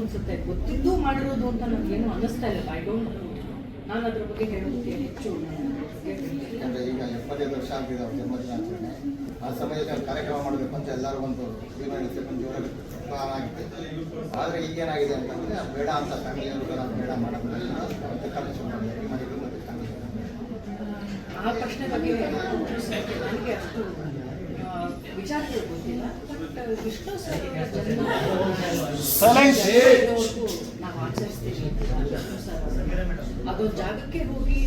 ಅನ್ಸುತ್ತೆ ಗೊತ್ತಿದ್ದು ಮಾಡಿರೋದು ಅಂತ ನನಗೇನು ಅನ್ನಿಸ್ತಾ ಇಲ್ಲ. ಐ ಡೋಂಟ್ ನಾನು ಅದ್ರ ಬಗ್ಗೆ ಹೇಳೋದಕ್ಕೆ ಹೆಚ್ಚು ನಾನು ಅದ್ರ ಬಗ್ಗೆ ಈಗ ಎಪ್ಪತ್ತೈದು ವರ್ಷ ಆಗಿದೆ ಅವ್ರ ಜನ್ಮದಿನಾಚರಣೆ. ಆ ಸಮಯದಲ್ಲಿ ಕಾರ್ಯಕ್ರಮ ಮಾಡಬೇಕು ಅಂತ ಎಲ್ಲರೂ ಒಂದು ತೀರ್ಮಾನ ಒಂದು ಜೋರಾಗಿ ಪ್ಲಾನ್ ಆಗಿತ್ತು. ಆದರೆ ಈಗೇನಾಗಿದೆ ಅಂತಂದರೆ ಬೇಡ ಅಂತ ಫ್ಯಾಮಿಲಿಯವರು ನಾವು ಬೇಡ ಮಾಡೋದು ಮತ್ತೆ ಖರ್ಚು ಮಾಡಿ ಮನೆಗೆ ಮತ್ತೆ ಫ್ಯಾಮಿಲಿ ಆ ಪ್ರಶ್ನೆ ಬಗ್ಗೆ ನನಗೆ ಅಷ್ಟು ವಿಚಾರಗಳು ವಿಷ್ಣು ಸರ್ ನಾವು ಆಚರಿಸ್ತೀವಿ ವಿಷ್ಣು ಸರ್ ಅದೊಂದು ಜಾಗಕ್ಕೆ ಹೋಗಿ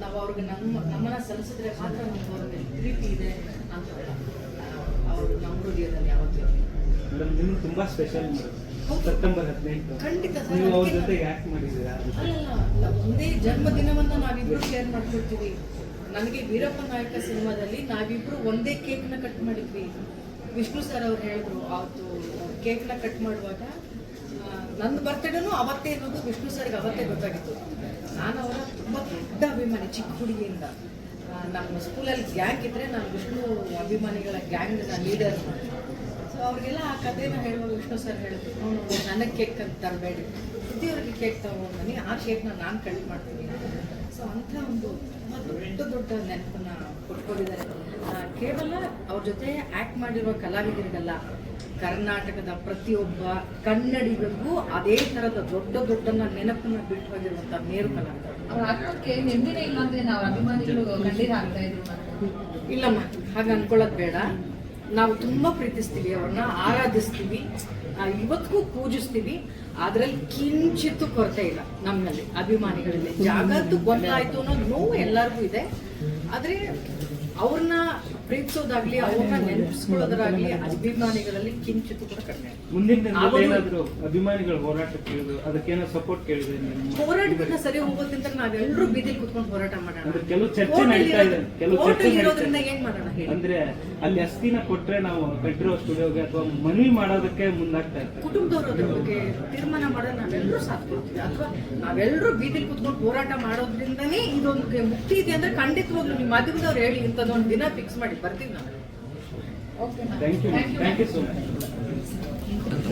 ನಾವು ಅವ್ರಿಗೆ ನಮ್ಮ ನಮ್ಮನ್ನ ಸಲ್ಲಿಸಿದ್ರೆ ಮಾತ್ರ ನಮ್ಗೆ ಅವ್ರ ಮೇಲೆ ಪ್ರೀತಿ ಇದೆ ಅಂತ ಅವರು ನಮ್ಮ ಹೃದಯದಲ್ಲಿ ಯಾವತ್ತೂ. ಮೇಡಮ್ ನಿಮ್ಗೆ ತುಂಬಾ ಸ್ಪೆಷಲ್ ಸೆಪ್ಟೆಂಬರ್ ಹದಿನೆಂಟು. ಖಂಡಿತ ಸರ್ ನೀವು ಅವ್ರ ಜೊತೆ ಯಾಕೆ ಮಾಡಿದ್ದೀರಾ? ಒಂದೇ ಜನ್ಮದಿನವನ್ನ ನಾವಿಬ್ರು ಶೇರ್ ಮಾಡ್ಕೊಳ್ತೀವಿ. ನನಗೆ ವೀರಪ್ಪ ನಾಯಕ ಸಿನಿಮಾದಲ್ಲಿ ನಾವಿಬ್ರು ಒಂದೇ ಕೇಕ್ನ ಕಟ್ ಮಾಡಿದ್ವಿ. ವಿಷ್ಣು ಸರ್ ಅವ್ರು ಹೇಳಿದ್ರು ಅವತ್ತು ಕೇಕ್ನ ಕಟ್ ಮಾಡುವಾಗ ನನ್ನ ಬರ್ತಡೇನು ಅವತ್ತೇ ಇರೋದು ವಿಷ್ಣು ಸರ್ಗೆ ಅವತ್ತೇ ಗೊತ್ತಾಗಿತ್ತು. ನಾನು ಅವರ ತುಂಬ ದೊಡ್ಡ ಅಭಿಮಾನಿ, ಚಿಕ್ಕ ಹುಡುಗಿಯಿಂದ. ನಮ್ಮ ಸ್ಕೂಲಲ್ಲಿ ಗ್ಯಾಂಗ್ ಇದ್ರೆ ನಾನು ವಿಷ್ಣು ಅಭಿಮಾನಿಗಳ ಗ್ಯಾಂಗ್ನ ಲೀಡರ್ ಸೊ ಅವ್ರಿಗೆಲ್ಲ ಆ ಕಥೆನ ಹೇಳುವಾಗ ವಿಷ್ಣು ಸರ್ ಹೇಳಿದ್ರು ನನಗೆ ಕೇಕ್ ಅಂತ ತರಬೇಡಿ. ಸುದ್ದಿಯವ್ರಿಗೆ ಕೇಕ್ ತಗೊಂಡ್ಬನ್ನಿ ಆ ಕೇಕ್ನ ನಾನು ಕಳೆದು ಮಾಡ್ತೀನಿ. ಸೊ ಅಂಥ ಒಂದು ತುಂಬ ದೊಡ್ಡ ದೊಡ್ಡ ನೆನಪನ್ನ ಕೊಟ್ಕೊಂಡಿದ್ದಾರೆ. ಕೇವಲ ಅವ್ರ ಜೊತೆ ಆಕ್ಟ್ ಮಾಡಿರುವ ಕಲಾವಿದರಿಗಲ್ಲ ಕರ್ನಾಟಕದ ಪ್ರತಿಯೊಬ್ಬ ಕನ್ನಡಿಗರಿಗೂ ಅದೇ ತರದ ದೊಡ್ಡ ದೊಡ್ಡ ನೆನಪನ್ನ ಬಿಟ್ಟು ಹೋಗಿರುವಂತ ಮೇರು ಕಲಾವಿದರು. ಅವ್ರ ಆತ್ಮಕ್ಕೆ ನೆಮ್ಮದಿನೇ ಇಲ್ಲ ಅಂದ್ರೆ ನಾವು ಅಭಿಮಾನಿಗಳು ಕಣ್ಣೀರ್ ಹಾಕ್ತಾ ಇದ್ರು ಇಲ್ಲಮ್ಮ ಹಾಗೆ ಅನ್ಕೊಳ್ಳೋದು ಬೇಡ. ನಾವು ತುಂಬಾ ಪ್ರೀತಿಸ್ತೀವಿ ಅವ್ರನ್ನ, ಆರಾಧಿಸ್ತೀವಿ. ಇವತ್ತಿಗೂ ಪೂಜಿಸ್ತೀವಿ. ಅದ್ರಲ್ಲಿ ಕಿಂಚಿತ್ತು ಕೊರತೆ ಇಲ್ಲ ನಮ್ಮಲ್ಲಿ ಅಭಿಮಾನಿಗಳಲ್ಲಿ. ಜಾಗದ್ದು ಗೊತ್ತಾಯ್ತು ಅನ್ನೋದು ನೋವು ಎಲ್ಲರಿಗೂ ಇದೆ. ಆದ್ರೆ ಅವ್ರನ್ನ ಪ್ರೀತಿಸೋದಾಗ್ಲಿ ಅವ್ರನ್ನ ನೆನಪಿಸ್ಕೊಳ್ಳೋದಾಗ್ಲಿ ಅಭಿಮಾನಿಗಳಲ್ಲಿ ಕಿಂಚಿತ್ತು ಕೂಡ ಕಡಿಮೆ ಮುಂದಿನ ಅಭಿಮಾನಿಗಳ ಹೋರಾಟ ಕೇಳಿದ್ರು ಅದಕ್ಕೇನೋ ಸಪೋರ್ಟ್ ಕೇಳಿದ್ರೆ ಹೋರಾಟದಿಂದ ಸರಿ ಹೋಗೋದ್ರಿಂದ ನಾವೆಲ್ಲರೂ ಬೀದಿಲಿ ಕುತ್ಕೊಂಡು ಹೋರಾಟ ಮಾಡೋಣ. ಕೆಲವು ಚರ್ಚೆ ನಡೀತಾ ಇದೆ. ಕೆಲವು ಚರ್ಚೆ ಕೋರ್ಟಲ್ಲಿ ಇರೋದ್ರಿಂದ ಏನ್ ಮಾಡೋಣ ಅಂದ್ರೆ ಅಲ್ಲಿ ಅಸ್ತಿನ ಕೊಟ್ರೆ ನಾವು ಕಟ್ಟಿರೋ ಸ್ಟುಡಿಯೋಗೆ ಅಥವಾ ಮನವಿ ಮಾಡೋದಕ್ಕೆ ಮುಂದಾಗ್ತಾ ಇದೆ ಕುಟುಂಬದವರು ಅದ್ರ ಬಗ್ಗೆ ತೀರ್ಮಾನ ಮಾಡೋದು ನಾವೆಲ್ಲರೂ ಸಾಥ್ ಕೊಡ್ತೀವಿ ಅಥವಾ ನಾವೆಲ್ಲರೂ ಬೀದಿಲಿ ಕುತ್ಕೊಂಡು ಹೋರಾಟ ಮಾಡೋದ್ರಿಂದನೇ ಇದೊಂದು ಮುಕ್ತಿ ಇದೆ ಅಂದ್ರೆ ಖಂಡಿತವಾಗ್ಲೂ ನಿಮ್ಮ ಮಾಧ್ಯಮದವ್ರು ಹೇಳಿ ಅದೊಂದು ದಿನ ಫಿಕ್ಸ್ ಮಾಡಿ ಬರ್ತೀನಿ ನಾನು. Okay thank you thank you so much